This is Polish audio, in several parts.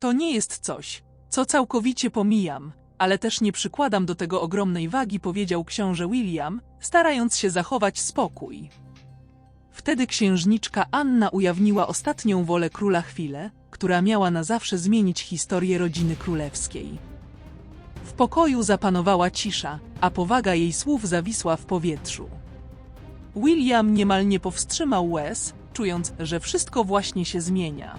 To nie jest coś, co całkowicie pomijam, ale też nie przykładam do tego ogromnej wagi, powiedział książę William, starając się zachować spokój. Wtedy księżniczka Anna ujawniła ostatnią wolę króla chwilę, która miała na zawsze zmienić historię rodziny królewskiej. W pokoju zapanowała cisza, a powaga jej słów zawisła w powietrzu. William niemal nie powstrzymał łez, czując, że wszystko właśnie się zmienia.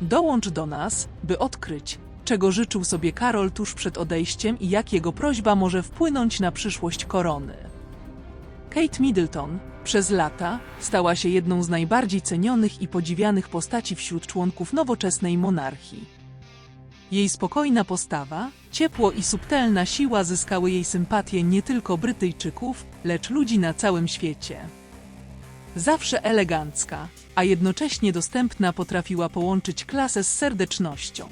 Dołącz do nas, by odkryć, czego życzył sobie Karol tuż przed odejściem i jak jego prośba może wpłynąć na przyszłość korony. Kate Middleton przez lata stała się jedną z najbardziej cenionych i podziwianych postaci wśród członków nowoczesnej monarchii. Jej spokojna postawa, ciepło i subtelna siła zyskały jej sympatię nie tylko Brytyjczyków, lecz ludzi na całym świecie. Zawsze elegancka, a jednocześnie dostępna potrafiła połączyć klasę z serdecznością.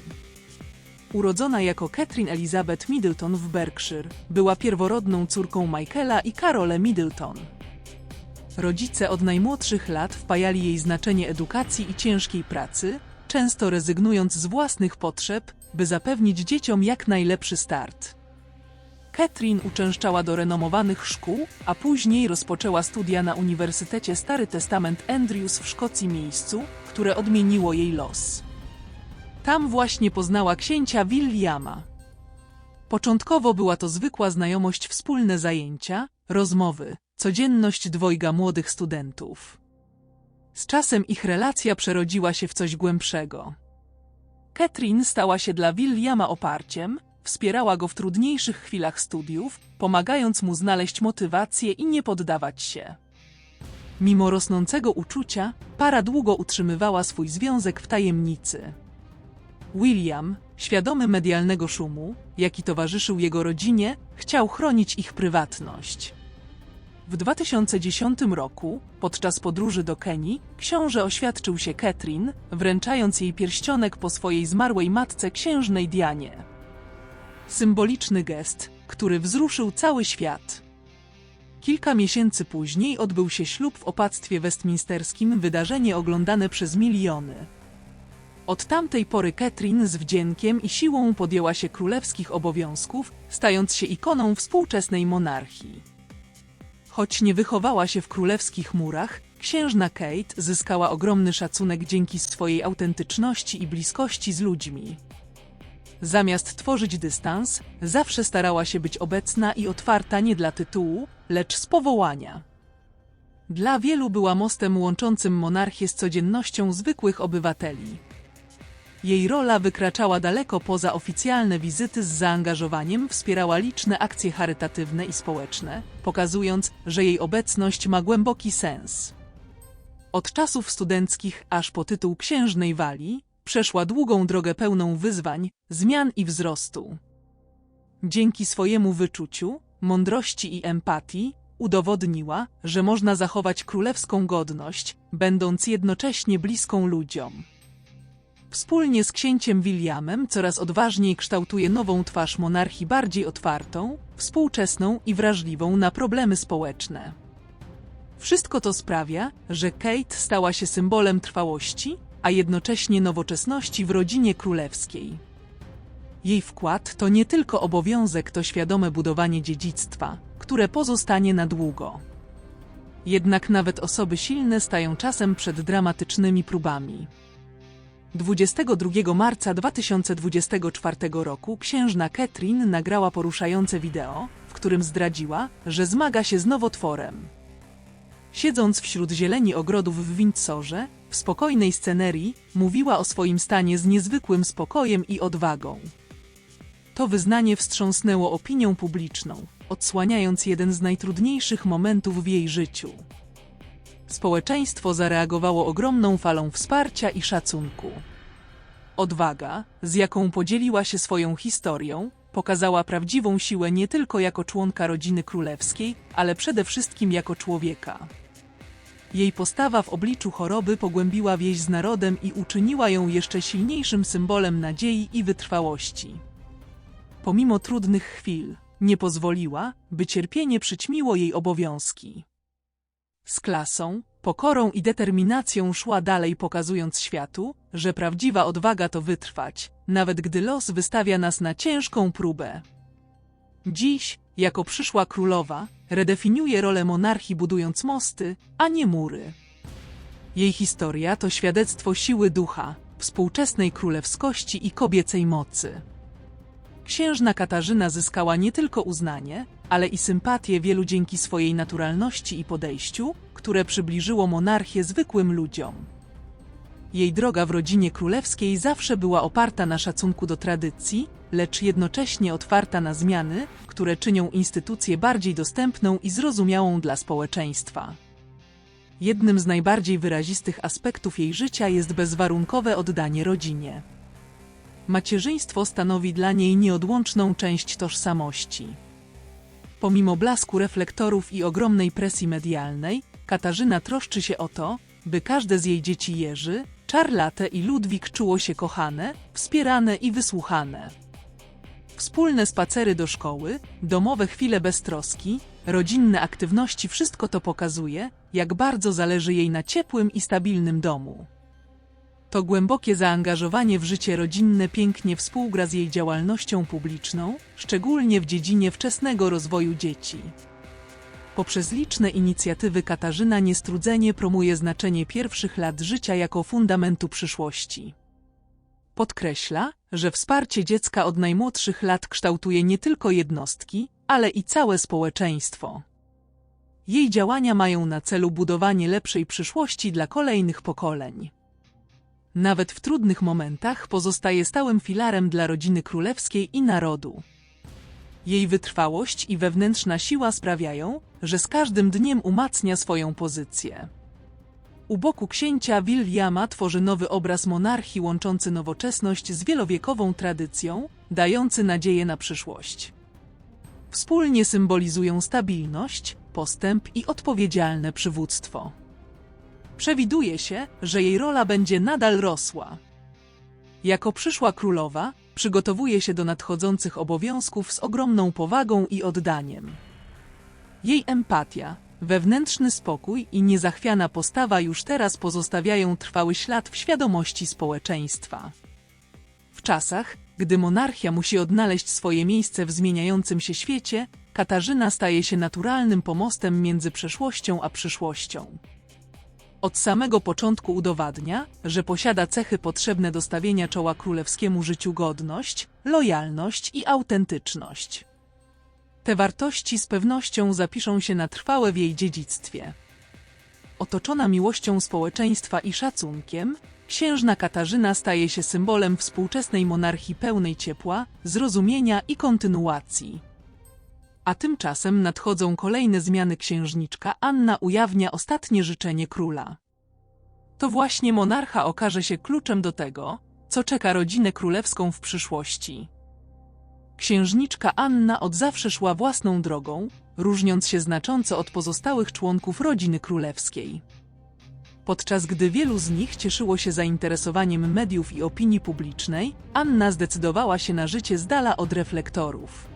Urodzona jako Catherine Elizabeth Middleton w Berkshire, była pierworodną córką Michaela i Carole Middleton. Rodzice od najmłodszych lat wpajali jej znaczenie edukacji i ciężkiej pracy, często rezygnując z własnych potrzeb, by zapewnić dzieciom jak najlepszy start. Catherine uczęszczała do renomowanych szkół, a później rozpoczęła studia na Uniwersytecie Stary Testament Andrews w Szkocji miejscu, które odmieniło jej los. Tam właśnie poznała księcia Williama. Początkowo była to zwykła znajomość, wspólne zajęcia, rozmowy, codzienność dwojga młodych studentów. Z czasem ich relacja przerodziła się w coś głębszego. Catherine stała się dla Williama oparciem, wspierała go w trudniejszych chwilach studiów, pomagając mu znaleźć motywację i nie poddawać się. Mimo rosnącego uczucia, para długo utrzymywała swój związek w tajemnicy. William, świadomy medialnego szumu, jaki towarzyszył jego rodzinie, chciał chronić ich prywatność. W 2010 roku, podczas podróży do Kenii, książę oświadczył się Catherine, wręczając jej pierścionek po swojej zmarłej matce księżnej Dianie. Symboliczny gest, który wzruszył cały świat. Kilka miesięcy później odbył się ślub w opactwie westminsterskim, wydarzenie oglądane przez miliony. Od tamtej pory Catherine z wdziękiem i siłą podjęła się królewskich obowiązków, stając się ikoną współczesnej monarchii. Choć nie wychowała się w królewskich murach, księżna Kate zyskała ogromny szacunek dzięki swojej autentyczności i bliskości z ludźmi. Zamiast tworzyć dystans, zawsze starała się być obecna i otwarta nie dla tytułu, lecz z powołania. Dla wielu była mostem łączącym monarchię z codziennością zwykłych obywateli. Jej rola wykraczała daleko poza oficjalne wizyty z zaangażowaniem, wspierała liczne akcje charytatywne i społeczne, pokazując, że jej obecność ma głęboki sens. Od czasów studenckich aż po tytuł księżnej Walii, przeszła długą drogę pełną wyzwań, zmian i wzrostu. Dzięki swojemu wyczuciu, mądrości i empatii, udowodniła, że można zachować królewską godność, będąc jednocześnie bliską ludziom. Wspólnie z księciem Williamem coraz odważniej kształtuje nową twarz monarchii bardziej otwartą, współczesną i wrażliwą na problemy społeczne. Wszystko to sprawia, że Kate stała się symbolem trwałości, a jednocześnie nowoczesności w rodzinie królewskiej. Jej wkład to nie tylko obowiązek, to świadome budowanie dziedzictwa, które pozostanie na długo. Jednak nawet osoby silne stają czasem przed dramatycznymi próbami. 22 marca 2024 roku księżna Catherine nagrała poruszające wideo, w którym zdradziła, że zmaga się z nowotworem. Siedząc wśród zieleni ogrodów w Windsorze, w spokojnej scenerii, mówiła o swoim stanie z niezwykłym spokojem i odwagą. To wyznanie wstrząsnęło opinią publiczną, odsłaniając jeden z najtrudniejszych momentów w jej życiu. Społeczeństwo zareagowało ogromną falą wsparcia i szacunku. Odwaga, z jaką podzieliła się swoją historią, pokazała prawdziwą siłę nie tylko jako członka rodziny królewskiej, ale przede wszystkim jako człowieka. Jej postawa w obliczu choroby pogłębiła więź z narodem i uczyniła ją jeszcze silniejszym symbolem nadziei i wytrwałości. Pomimo trudnych chwil, nie pozwoliła, by cierpienie przyćmiło jej obowiązki. Z klasą, pokorą i determinacją szła dalej, pokazując światu, że prawdziwa odwaga to wytrwać, nawet gdy los wystawia nas na ciężką próbę. Dziś, jako przyszła królowa, redefiniuje rolę monarchii budując mosty, a nie mury. Jej historia to świadectwo siły ducha, współczesnej królewskości i kobiecej mocy. Księżna Katarzyna zyskała nie tylko uznanie, ale i sympatię wielu dzięki swojej naturalności i podejściu, które przybliżyło monarchię zwykłym ludziom. Jej droga w rodzinie królewskiej zawsze była oparta na szacunku do tradycji, lecz jednocześnie otwarta na zmiany, które czynią instytucję bardziej dostępną i zrozumiałą dla społeczeństwa. Jednym z najbardziej wyrazistych aspektów jej życia jest bezwarunkowe oddanie rodzinie. Macierzyństwo stanowi dla niej nieodłączną część tożsamości. Pomimo blasku reflektorów i ogromnej presji medialnej, Katarzyna troszczy się o to, by każde z jej dzieci Jerzy, Czarlate i Ludwik czuło się kochane, wspierane i wysłuchane. Wspólne spacery do szkoły, domowe chwile beztroski, rodzinne aktywności wszystko to pokazuje, jak bardzo zależy jej na ciepłym i stabilnym domu. To głębokie zaangażowanie w życie rodzinne pięknie współgra z jej działalnością publiczną, szczególnie w dziedzinie wczesnego rozwoju dzieci. Poprzez liczne inicjatywy Katarzyna niestrudzenie promuje znaczenie pierwszych lat życia jako fundamentu przyszłości. Podkreśla, że wsparcie dziecka od najmłodszych lat kształtuje nie tylko jednostki, ale i całe społeczeństwo. Jej działania mają na celu budowanie lepszej przyszłości dla kolejnych pokoleń. Nawet w trudnych momentach pozostaje stałym filarem dla rodziny królewskiej i narodu. Jej wytrwałość i wewnętrzna siła sprawiają, że z każdym dniem umacnia swoją pozycję. U boku księcia Williama tworzy nowy obraz monarchii łączący nowoczesność z wielowiekową tradycją, dający nadzieję na przyszłość. Wspólnie symbolizują stabilność, postęp i odpowiedzialne przywództwo. Przewiduje się, że jej rola będzie nadal rosła. Jako przyszła królowa, przygotowuje się do nadchodzących obowiązków z ogromną powagą i oddaniem. Jej empatia, wewnętrzny spokój i niezachwiana postawa już teraz pozostawiają trwały ślad w świadomości społeczeństwa. W czasach, gdy monarchia musi odnaleźć swoje miejsce w zmieniającym się świecie, Katarzyna staje się naturalnym pomostem między przeszłością a przyszłością. Od samego początku udowadnia, że posiada cechy potrzebne do stawienia czoła królewskiemu życiu godność, lojalność i autentyczność. Te wartości z pewnością zapiszą się na trwałe w jej dziedzictwie. Otoczona miłością społeczeństwa i szacunkiem, księżna Katarzyna staje się symbolem współczesnej monarchii pełnej ciepła, zrozumienia i kontynuacji. A tymczasem nadchodzą kolejne zmiany księżniczka Anna ujawnia ostatnie życzenie króla. To właśnie monarcha okaże się kluczem do tego, co czeka rodzinę królewską w przyszłości. Księżniczka Anna od zawsze szła własną drogą, różniąc się znacząco od pozostałych członków rodziny królewskiej. Podczas gdy wielu z nich cieszyło się zainteresowaniem mediów i opinii publicznej, Anna zdecydowała się na życie z dala od reflektorów.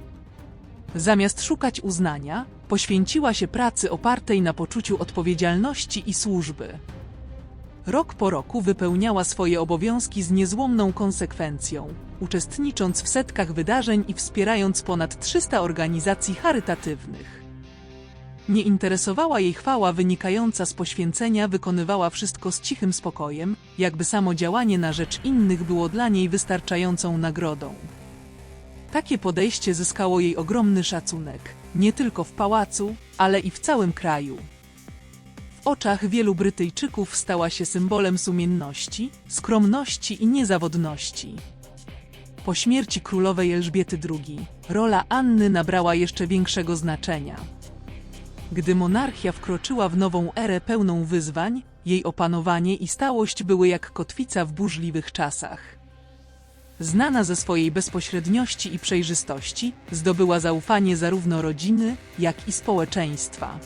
Zamiast szukać uznania, poświęciła się pracy opartej na poczuciu odpowiedzialności i służby. Rok po roku wypełniała swoje obowiązki z niezłomną konsekwencją, uczestnicząc w setkach wydarzeń i wspierając ponad 300 organizacji charytatywnych. Nie interesowała jej chwała wynikająca z poświęcenia, wykonywała wszystko z cichym spokojem, jakby samo działanie na rzecz innych było dla niej wystarczającą nagrodą. Takie podejście zyskało jej ogromny szacunek, nie tylko w pałacu, ale i w całym kraju. W oczach wielu Brytyjczyków stała się symbolem sumienności, skromności i niezawodności. Po śmierci królowej Elżbiety II, rola Anny nabrała jeszcze większego znaczenia. Gdy monarchia wkroczyła w nową erę pełną wyzwań, jej opanowanie i stałość były jak kotwica w burzliwych czasach. Znana ze swojej bezpośredniości i przejrzystości, zdobyła zaufanie zarówno rodziny, jak i społeczeństwa.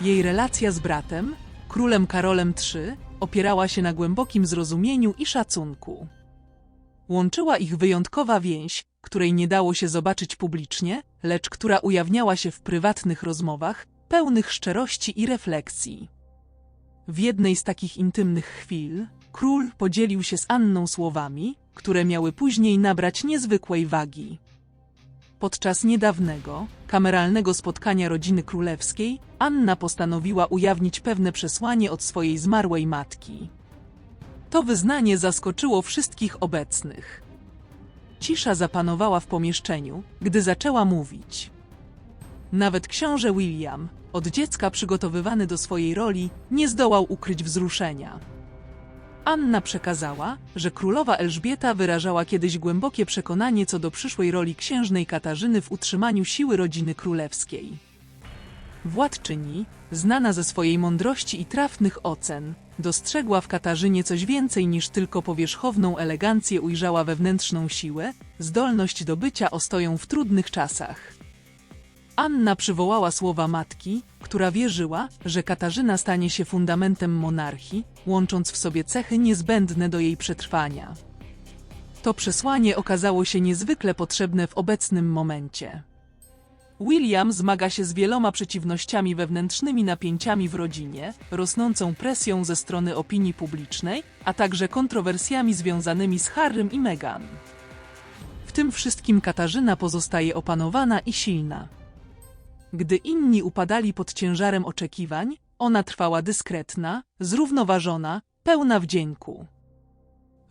Jej relacja z bratem, królem Karolem III, opierała się na głębokim zrozumieniu i szacunku. Łączyła ich wyjątkowa więź, której nie dało się zobaczyć publicznie, lecz która ujawniała się w prywatnych rozmowach, pełnych szczerości i refleksji. W jednej z takich intymnych chwil król podzielił się z Anną słowami, które miały później nabrać niezwykłej wagi. Podczas niedawnego, kameralnego spotkania rodziny królewskiej, Anna postanowiła ujawnić pewne przesłanie od swojej zmarłej matki. To wyznanie zaskoczyło wszystkich obecnych. Cisza zapanowała w pomieszczeniu, gdy zaczęła mówić. Nawet książę William, od dziecka przygotowywany do swojej roli, nie zdołał ukryć wzruszenia. Anna przekazała, że królowa Elżbieta wyrażała kiedyś głębokie przekonanie co do przyszłej roli księżnej Katarzyny w utrzymaniu siły rodziny królewskiej. Władczyni, znana ze swojej mądrości i trafnych ocen, dostrzegła w Katarzynie coś więcej niż tylko powierzchowną elegancję, ujrzała wewnętrzną siłę, zdolność do bycia ostoją w trudnych czasach. Anna przywołała słowa matki, która wierzyła, że Katarzyna stanie się fundamentem monarchii, łącząc w sobie cechy niezbędne do jej przetrwania. To przesłanie okazało się niezwykle potrzebne w obecnym momencie. William zmaga się z wieloma przeciwnościami wewnętrznymi napięciami w rodzinie, rosnącą presją ze strony opinii publicznej, a także kontrowersjami związanymi z Harrym i Meghan. W tym wszystkim Katarzyna pozostaje opanowana i silna. Gdy inni upadali pod ciężarem oczekiwań, ona trwała dyskretna, zrównoważona, pełna wdzięku.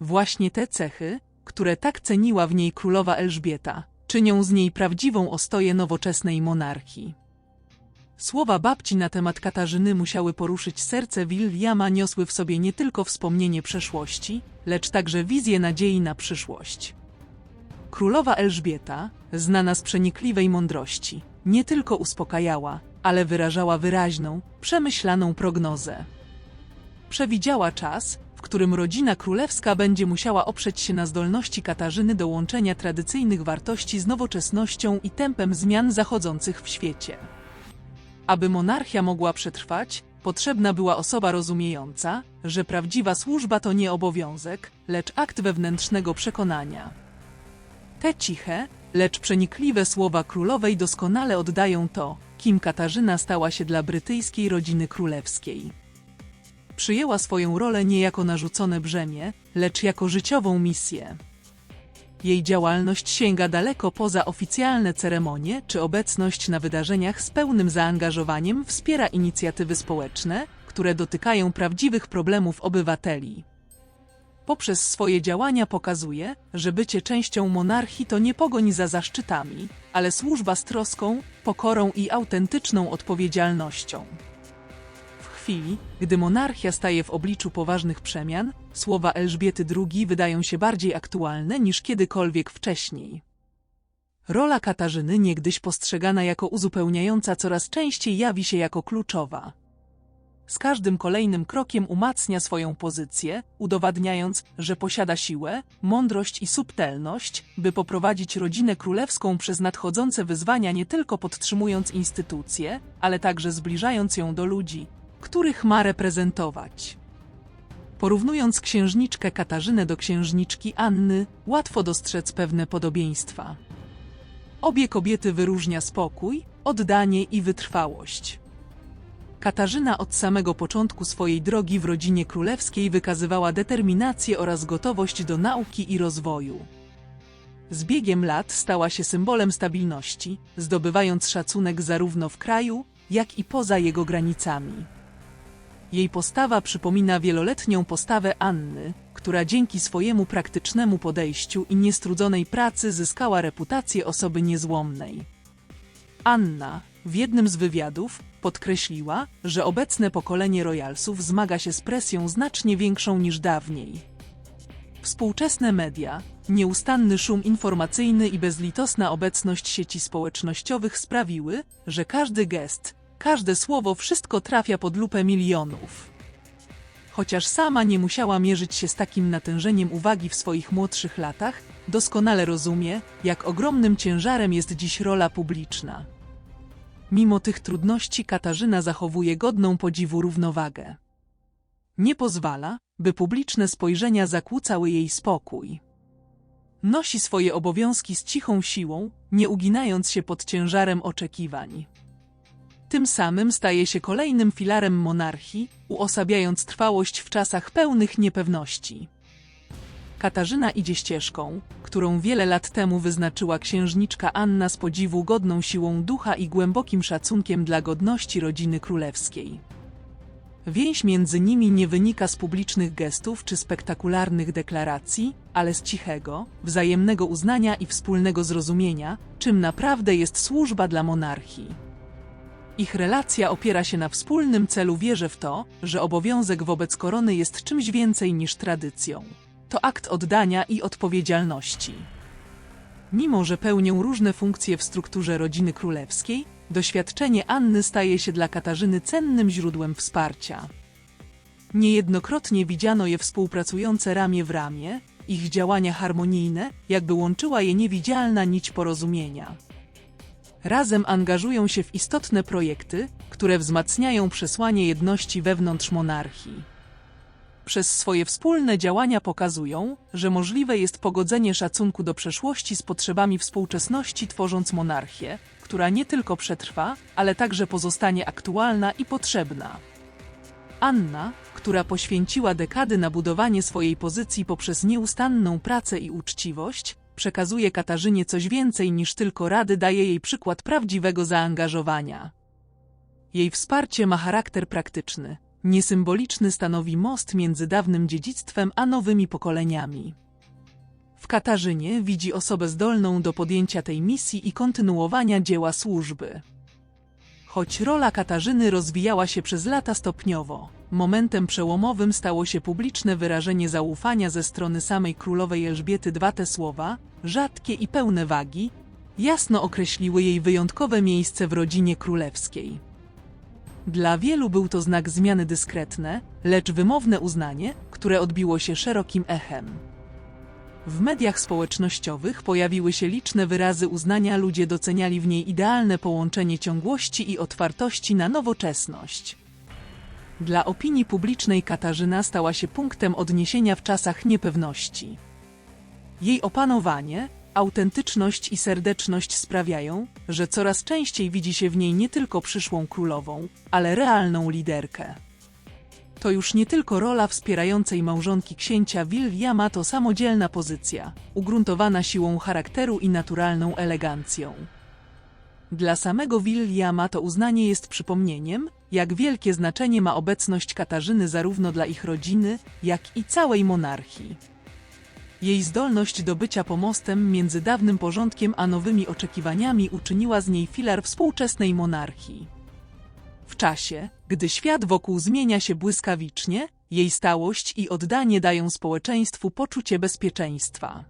Właśnie te cechy, które tak ceniła w niej królowa Elżbieta, czynią z niej prawdziwą ostoję nowoczesnej monarchii. Słowa babci na temat Katarzyny musiały poruszyć serce Williama, niosły w sobie nie tylko wspomnienie przeszłości, lecz także wizję nadziei na przyszłość. Królowa Elżbieta, znana z przenikliwej mądrości, nie tylko uspokajała, ale wyrażała wyraźną, przemyślaną prognozę. Przewidziała czas, w którym rodzina królewska będzie musiała oprzeć się na zdolności Katarzyny do łączenia tradycyjnych wartości z nowoczesnością i tempem zmian zachodzących w świecie. Aby monarchia mogła przetrwać, potrzebna była osoba rozumiejąca, że prawdziwa służba to nie obowiązek, lecz akt wewnętrznego przekonania. Te ciche, lecz przenikliwe słowa królowej doskonale oddają to, kim Katarzyna stała się dla brytyjskiej rodziny królewskiej. Przyjęła swoją rolę nie jako narzucone brzemię, lecz jako życiową misję. Jej działalność sięga daleko poza oficjalne ceremonie czy obecność na wydarzeniach z pełnym zaangażowaniem wspiera inicjatywy społeczne, które dotykają prawdziwych problemów obywateli poprzez swoje działania pokazuje, że bycie częścią monarchii to nie pogoń za zaszczytami, ale służba z troską, pokorą i autentyczną odpowiedzialnością. W chwili, gdy monarchia staje w obliczu poważnych przemian, słowa Elżbiety II wydają się bardziej aktualne niż kiedykolwiek wcześniej. Rola Katarzyny, niegdyś postrzegana jako uzupełniająca, coraz częściej jawi się jako kluczowa z każdym kolejnym krokiem umacnia swoją pozycję, udowadniając, że posiada siłę, mądrość i subtelność, by poprowadzić rodzinę królewską przez nadchodzące wyzwania nie tylko podtrzymując instytucje, ale także zbliżając ją do ludzi, których ma reprezentować. Porównując księżniczkę Katarzynę do księżniczki Anny, łatwo dostrzec pewne podobieństwa. Obie kobiety wyróżnia spokój, oddanie i wytrwałość. Katarzyna od samego początku swojej drogi w rodzinie królewskiej wykazywała determinację oraz gotowość do nauki i rozwoju. Z biegiem lat stała się symbolem stabilności, zdobywając szacunek zarówno w kraju, jak i poza jego granicami. Jej postawa przypomina wieloletnią postawę Anny, która dzięki swojemu praktycznemu podejściu i niestrudzonej pracy zyskała reputację osoby niezłomnej. Anna, w jednym z wywiadów, Podkreśliła, że obecne pokolenie royalsów zmaga się z presją znacznie większą niż dawniej. Współczesne media, nieustanny szum informacyjny i bezlitosna obecność sieci społecznościowych sprawiły, że każdy gest, każde słowo wszystko trafia pod lupę milionów. Chociaż sama nie musiała mierzyć się z takim natężeniem uwagi w swoich młodszych latach, doskonale rozumie, jak ogromnym ciężarem jest dziś rola publiczna. Mimo tych trudności Katarzyna zachowuje godną podziwu równowagę. Nie pozwala, by publiczne spojrzenia zakłócały jej spokój. Nosi swoje obowiązki z cichą siłą, nie uginając się pod ciężarem oczekiwań. Tym samym staje się kolejnym filarem monarchii, uosabiając trwałość w czasach pełnych niepewności. Katarzyna idzie ścieżką, którą wiele lat temu wyznaczyła księżniczka Anna z podziwu godną siłą ducha i głębokim szacunkiem dla godności rodziny królewskiej. Więź między nimi nie wynika z publicznych gestów czy spektakularnych deklaracji, ale z cichego, wzajemnego uznania i wspólnego zrozumienia, czym naprawdę jest służba dla monarchii. Ich relacja opiera się na wspólnym celu wierzę w to, że obowiązek wobec korony jest czymś więcej niż tradycją. To akt oddania i odpowiedzialności. Mimo, że pełnią różne funkcje w strukturze rodziny królewskiej, doświadczenie Anny staje się dla Katarzyny cennym źródłem wsparcia. Niejednokrotnie widziano je współpracujące ramię w ramię, ich działania harmonijne, jakby łączyła je niewidzialna nić porozumienia. Razem angażują się w istotne projekty, które wzmacniają przesłanie jedności wewnątrz monarchii. Przez swoje wspólne działania pokazują, że możliwe jest pogodzenie szacunku do przeszłości z potrzebami współczesności, tworząc monarchię, która nie tylko przetrwa, ale także pozostanie aktualna i potrzebna. Anna, która poświęciła dekady na budowanie swojej pozycji poprzez nieustanną pracę i uczciwość, przekazuje Katarzynie coś więcej niż tylko rady, daje jej przykład prawdziwego zaangażowania. Jej wsparcie ma charakter praktyczny, niesymboliczny stanowi most między dawnym dziedzictwem a nowymi pokoleniami. W Katarzynie widzi osobę zdolną do podjęcia tej misji i kontynuowania dzieła służby. Choć rola Katarzyny rozwijała się przez lata stopniowo, momentem przełomowym stało się publiczne wyrażenie zaufania ze strony samej królowej Elżbiety II. Te słowa, rzadkie i pełne wagi, jasno określiły jej wyjątkowe miejsce w rodzinie królewskiej. Dla wielu był to znak zmiany dyskretne, lecz wymowne uznanie, które odbiło się szerokim echem. W mediach społecznościowych pojawiły się liczne wyrazy uznania, ludzie doceniali w niej idealne połączenie ciągłości i otwartości na nowoczesność. Dla opinii publicznej Katarzyna stała się punktem odniesienia w czasach niepewności. Jej opanowanie, autentyczność i serdeczność sprawiają, że coraz częściej widzi się w niej nie tylko przyszłą królową, ale realną liderkę. To już nie tylko rola wspierającej małżonki księcia Williama, to samodzielna pozycja, ugruntowana siłą charakteru i naturalną elegancją. Dla samego Williama to uznanie jest przypomnieniem, jak wielkie znaczenie ma obecność Katarzyny zarówno dla ich rodziny, jak i całej monarchii. Jej zdolność do bycia pomostem między dawnym porządkiem a nowymi oczekiwaniami uczyniła z niej filar współczesnej monarchii. W czasie, gdy świat wokół zmienia się błyskawicznie, jej stałość i oddanie dają społeczeństwu poczucie bezpieczeństwa.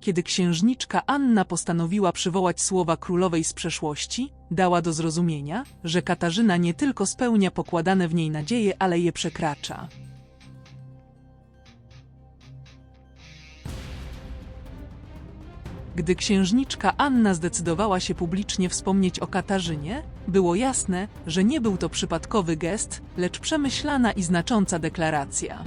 Kiedy księżniczka Anna postanowiła przywołać słowa królowej z przeszłości, dała do zrozumienia, że Katarzyna nie tylko spełnia pokładane w niej nadzieje, ale je przekracza. Gdy księżniczka Anna zdecydowała się publicznie wspomnieć o Katarzynie, było jasne, że nie był to przypadkowy gest, lecz przemyślana i znacząca deklaracja.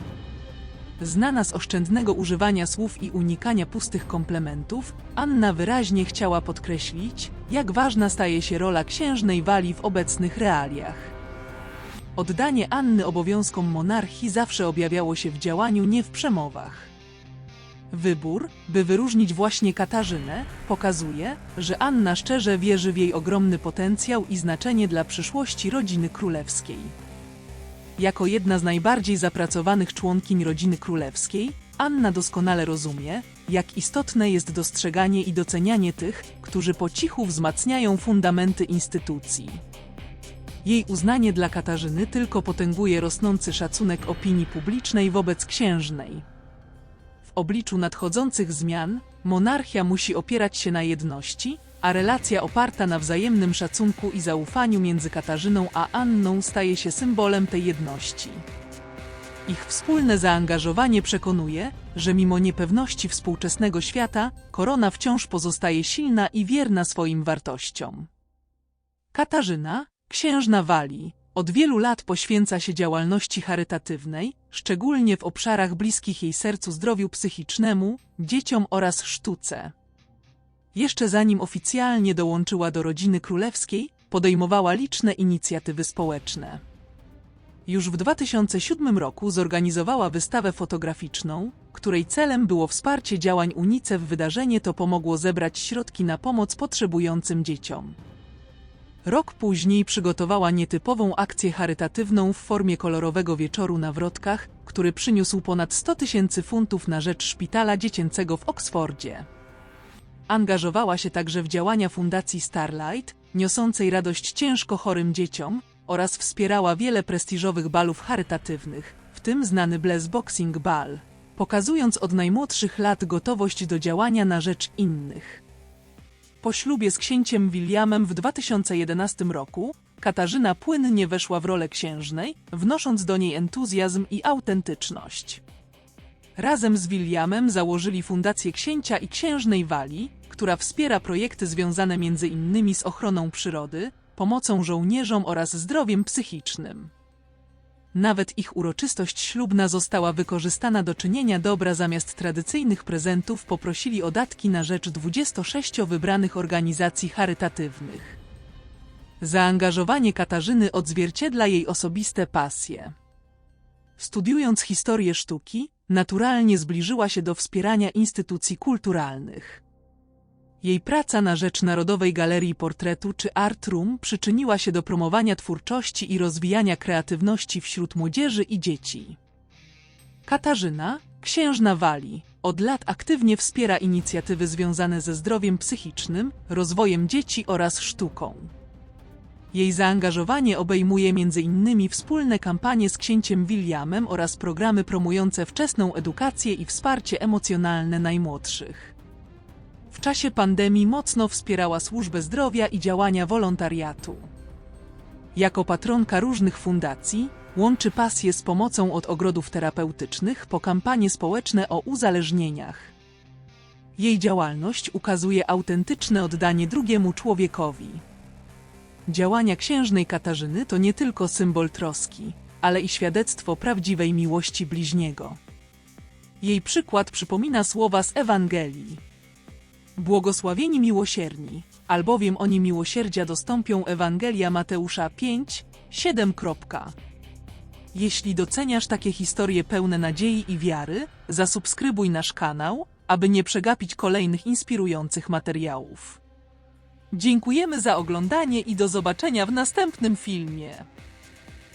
Znana z oszczędnego używania słów i unikania pustych komplementów, Anna wyraźnie chciała podkreślić, jak ważna staje się rola księżnej Walii w obecnych realiach. Oddanie Anny obowiązkom monarchii zawsze objawiało się w działaniu, nie w przemowach. Wybór, by wyróżnić właśnie Katarzynę, pokazuje, że Anna szczerze wierzy w jej ogromny potencjał i znaczenie dla przyszłości rodziny królewskiej. Jako jedna z najbardziej zapracowanych członkiń rodziny królewskiej, Anna doskonale rozumie, jak istotne jest dostrzeganie i docenianie tych, którzy po cichu wzmacniają fundamenty instytucji. Jej uznanie dla Katarzyny tylko potęguje rosnący szacunek opinii publicznej wobec księżnej obliczu nadchodzących zmian, monarchia musi opierać się na jedności, a relacja oparta na wzajemnym szacunku i zaufaniu między Katarzyną a Anną staje się symbolem tej jedności. Ich wspólne zaangażowanie przekonuje, że mimo niepewności współczesnego świata, korona wciąż pozostaje silna i wierna swoim wartościom. Katarzyna, księżna Walii, od wielu lat poświęca się działalności charytatywnej, szczególnie w obszarach bliskich jej sercu zdrowiu psychicznemu, dzieciom oraz sztuce. Jeszcze zanim oficjalnie dołączyła do rodziny królewskiej, podejmowała liczne inicjatywy społeczne. Już w 2007 roku zorganizowała wystawę fotograficzną, której celem było wsparcie działań UNICEF. Wydarzenie to pomogło zebrać środki na pomoc potrzebującym dzieciom. Rok później przygotowała nietypową akcję charytatywną w formie kolorowego wieczoru na wrotkach, który przyniósł ponad 100 tysięcy funtów na rzecz szpitala dziecięcego w Oksfordzie. Angażowała się także w działania Fundacji Starlight, niosącej radość ciężko chorym dzieciom, oraz wspierała wiele prestiżowych balów charytatywnych, w tym znany Bless Boxing Ball, pokazując od najmłodszych lat gotowość do działania na rzecz innych. Po ślubie z księciem Williamem w 2011 roku, Katarzyna płynnie weszła w rolę księżnej, wnosząc do niej entuzjazm i autentyczność. Razem z Williamem założyli Fundację Księcia i Księżnej Walii, która wspiera projekty związane innymi z ochroną przyrody, pomocą żołnierzom oraz zdrowiem psychicznym. Nawet ich uroczystość ślubna została wykorzystana do czynienia dobra zamiast tradycyjnych prezentów poprosili o datki na rzecz 26 wybranych organizacji charytatywnych. Zaangażowanie Katarzyny odzwierciedla jej osobiste pasje. Studiując historię sztuki, naturalnie zbliżyła się do wspierania instytucji kulturalnych. Jej praca na rzecz Narodowej Galerii Portretu czy Art Room przyczyniła się do promowania twórczości i rozwijania kreatywności wśród młodzieży i dzieci. Katarzyna, księżna Walii, od lat aktywnie wspiera inicjatywy związane ze zdrowiem psychicznym, rozwojem dzieci oraz sztuką. Jej zaangażowanie obejmuje m.in. wspólne kampanie z księciem Williamem oraz programy promujące wczesną edukację i wsparcie emocjonalne najmłodszych. W czasie pandemii mocno wspierała służbę zdrowia i działania wolontariatu. Jako patronka różnych fundacji, łączy pasję z pomocą od ogrodów terapeutycznych po kampanie społeczne o uzależnieniach. Jej działalność ukazuje autentyczne oddanie drugiemu człowiekowi. Działania księżnej Katarzyny to nie tylko symbol troski, ale i świadectwo prawdziwej miłości bliźniego. Jej przykład przypomina słowa z Ewangelii. Błogosławieni miłosierni, albowiem oni miłosierdzia dostąpią Ewangelia Mateusza 5, 7. Jeśli doceniasz takie historie pełne nadziei i wiary, zasubskrybuj nasz kanał, aby nie przegapić kolejnych inspirujących materiałów. Dziękujemy za oglądanie i do zobaczenia w następnym filmie.